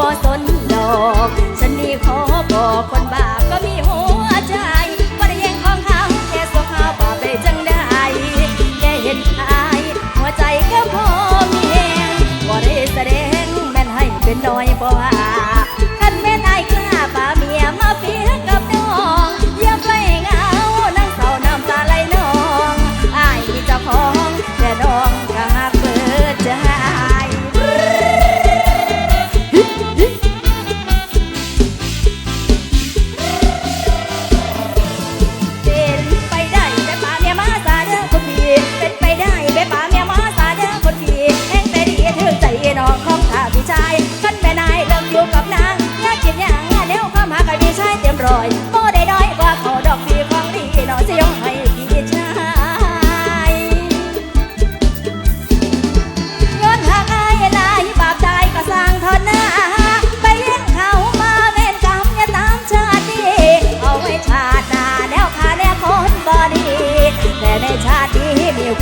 บ่สนดอก ฉันนี่ขอบอกคนบาปก็มีหัวใจบ่ได้แย่งของเขาแค่สกเขาบาปไปจังได้แค่เห็นอายหัวใจก็พอมีแหงบ่ได้แสดงแม่นให้เป็นน้อยบ่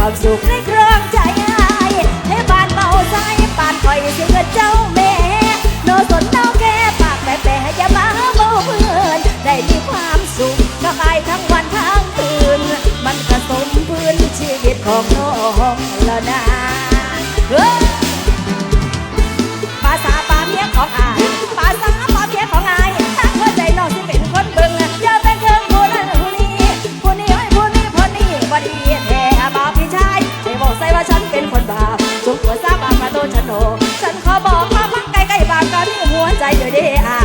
ความสุขในเครื่องใจใายให้บานเมาใส่ปานคอยสิเกิดเจ้าแม่โนสนเนาแก่ปากแม่แปะอย่ามาเมาเพื่อนได้มีความสุขกับอทั้งวันทั้งคืน มันผสมพื้นชีวิตของน้องละนา หัวซาบางมาโตฉันโนฉันขอบอกว่าพักไกล้ๆบางก็มีหัวใจเดียู่ดีอ่า